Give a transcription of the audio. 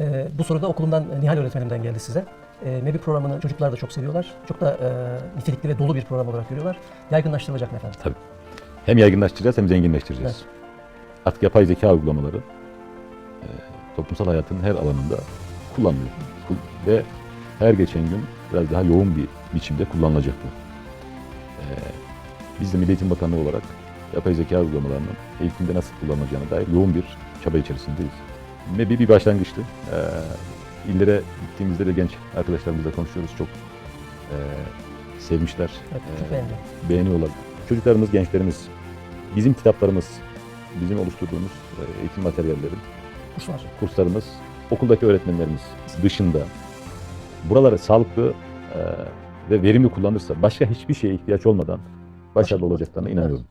Ee, bu soru da okulumdan Nihal öğretmenimden geldi size. Ee, MEBİ programını çocuklar da çok seviyorlar. Çok da e, nitelikli ve dolu bir program olarak görüyorlar. Yaygınlaştırılacak mı efendim? Tabii. Hem yaygınlaştıracağız hem zenginleştireceğiz. Evet. Artık yapay zeka uygulamaları e, toplumsal hayatın her alanında kullanılıyor. Kul- Ve her geçen gün biraz daha yoğun bir biçimde kullanılacak bu. E, biz de Milli Eğitim Bakanlığı olarak yapay zeka uygulamalarının eğitimde nasıl kullanılacağına dair yoğun bir çaba içerisindeyiz. MEBİ bir başlangıçtı. E, illere gittiğimizde de genç arkadaşlarımızla konuşuyoruz. Çok e, sevmişler. Evet, E, beğeniyorlar. Çocuklarımız, gençlerimiz, bizim kitaplarımız, bizim oluşturduğumuz e, eğitim materyalleri, Kurslar. kurslarımız, okuldaki öğretmenlerimiz dışında buraları sağlıklı e, ve verimli kullanırsa başka hiçbir şeye ihtiyaç olmadan başarılı olacaklarına inanıyorum.